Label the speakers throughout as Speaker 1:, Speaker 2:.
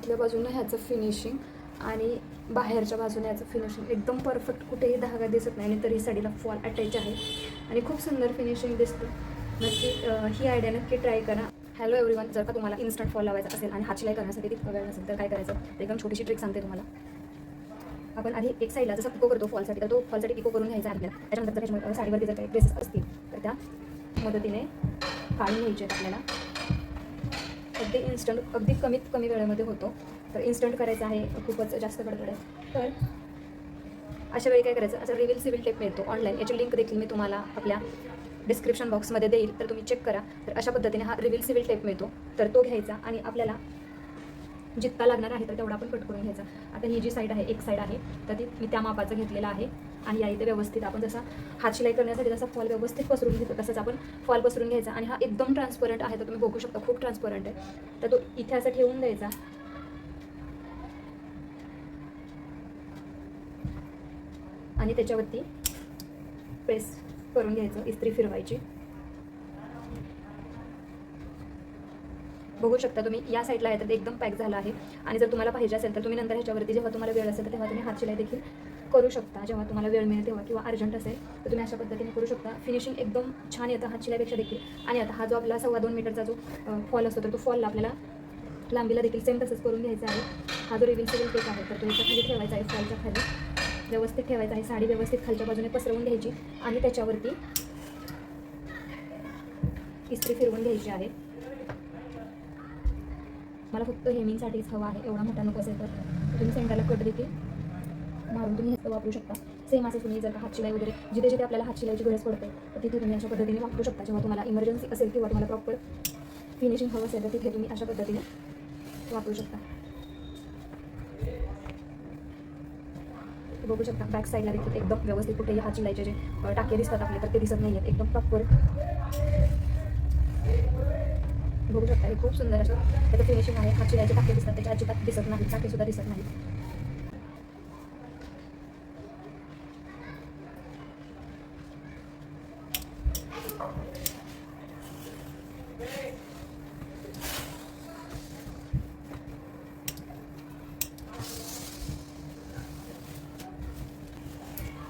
Speaker 1: आतल्या बाजूनं ह्याचं फिनिशिंग आणि बाहेरच्या बाजूने याचं फिनिशिंग एकदम परफेक्ट कुठेही धागा दिसत नाही आणि तरी साडीला फॉल अटॅच आहे. आणि खूप सुंदर फिनिशिंग दिसतं. नक्की ही आयडिया नक्की ट्राय करा. हॅलो एव्हरीवन जर का तुम्हाला इन्स्टंट फॉल लावायचा असेल आणि हात शिलाई करण्यासाठी तितकं वेळ नसेल तर काय करायचं? एकदम छोटीशी ट्रिक सांगते तुम्हाला. आपण आधी एक साईडला जसं पिको करतो फॉलसाठी तर तो फॉलसाठी पिको करून घ्यायचा आपल्याला. त्याच्यानंतर जर त्याच्यामध्ये साडीवरती जर काही ड्रेसेस असतील तर त्या मदतीने काढून घ्यायचे आहेत आपल्याला. अगदी इन्स्टंट अगदी कमीत कमी वेळेमध्ये होतो. तर इन्स्टंट करायचं आहे खूपच जास्त गडबड आहे. तर अशा वेळी काय करायचं? असं रिव्हिल सिव्हिल टेप मिळतो ऑनलाईन याची लिंक देखील मी तुम्हाला आपल्या डिस्क्रिप्शन बॉक्समध्ये देईल. तर तुम्ही चेक करा. तर अशा पद्धतीने हा रिव्हिल सिव्हिल टेप मिळतो. तर तो घ्यायचा आणि आपल्याला जितका लागणार आहे तर तेवढा आपण कट करून घ्यायचा. आता ही जी साईड आहे एक साईड आहे तर ती मी त्या मापाचं घेतलेलं आहे. आणि या इथे व्यवस्थित आपण जसा हात शिलाई करण्यासाठी जसा फॉल व्यवस्थित पसरून घेतो तसंच आपण फॉल पसरून घ्यायचा. आणि हा एकदम ट्रान्सपरंट आहे तर तुम्ही बघू शकता खूप ट्रान्सपरंट आहे. तर तो इथे असं ठेवून द्यायचा. आणि त्याच्यावरती प्रेस करून घ्यायचं इस्त्री फिरवायची. बघू शकता तुम्ही या साईडला आहे तर ते एकदम पॅक झाला आहे. आणि जर तुम्हाला पाहिजे असेल तर तुम्ही नंतर ह्याच्यावरती जेव्हा तुम्हाला वेळ असेल तर तेव्हा तुम्ही हात शिलाई देखील करू शकता. जेव्हा तुम्हाला वेळ मिळेल तेव्हा किंवा अर्जंट असेल तर तुम्ही अशा पद्धतीने करू शकता. फिनिशिंग एकदम छान येतं हात शिलाईपेक्षा देखील. आणि आता हा जो आपला सव्वा दोन मीटरचा जो फॉल असतो तर तो फॉलला आपल्याला लांबीला देखील सेम तसंच करून घ्यायचा आहे. हा जो रिव्हिल सिव्हिल केक आहे तर तो याच्या खाली ठेवायचा आहे फॉलच्या खाली. व्यवस्थित ठेवायचा आहे साडी व्यवस्थित खालच्या बाजूने पसरवून घ्यायची. आणि त्याच्यावरती इस्त्री फिरवून घ्यायची आहे. मला फक्त हेमिंगसाठीच हवा आहे एवढा मोठा नको असेल तर. तुम्ही सेंटरला कट देखील मारून तुम्ही हे वापरू शकता. सेम असं तुम्ही जर का हातशिलाई वगैरे जिथे जिथे आपल्याला हातशिलाईची गरज पडते तर तिथे तुम्ही अशा पद्धतीने वापरू शकता. जेव्हा तुम्हाला इमर्जन्सी असेल किंवा तुम्हाला प्रॉपर फिनिशिंग हवं असेल तर तिथे तुम्ही अशा पद्धतीने वापरू शकता. बघू शकता बॅक साईडला देखील एकदम व्यवस्थित कुठेही हात शिलाईचे जे टाके दिसतात आपले तर ते दिसत नाही आहेत एकदम प्रॉपर बघू शकता. हे खूप सुंदर असं त्याचं फिनिशिंग आहे हा शिलाईचे टाके दिसतात. त्याच्या अजिबात दिसत नाही चाके सुद्धा दिसत नाही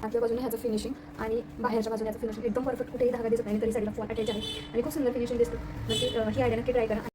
Speaker 1: आपल्या बाजूने ह्याचं फिनिशिंग आणि बाहेरच्या बाजूने ह्याचं फिनिशिंग एकदम परफेक्ट कुठेही धागा दिसत नाही तरी साईडला फॉल अटॅच आहे. आणि खूप सुंदर फिनिशिंग दिसतं. म्हणजे ही आयडिया नक्की ट्राय करा.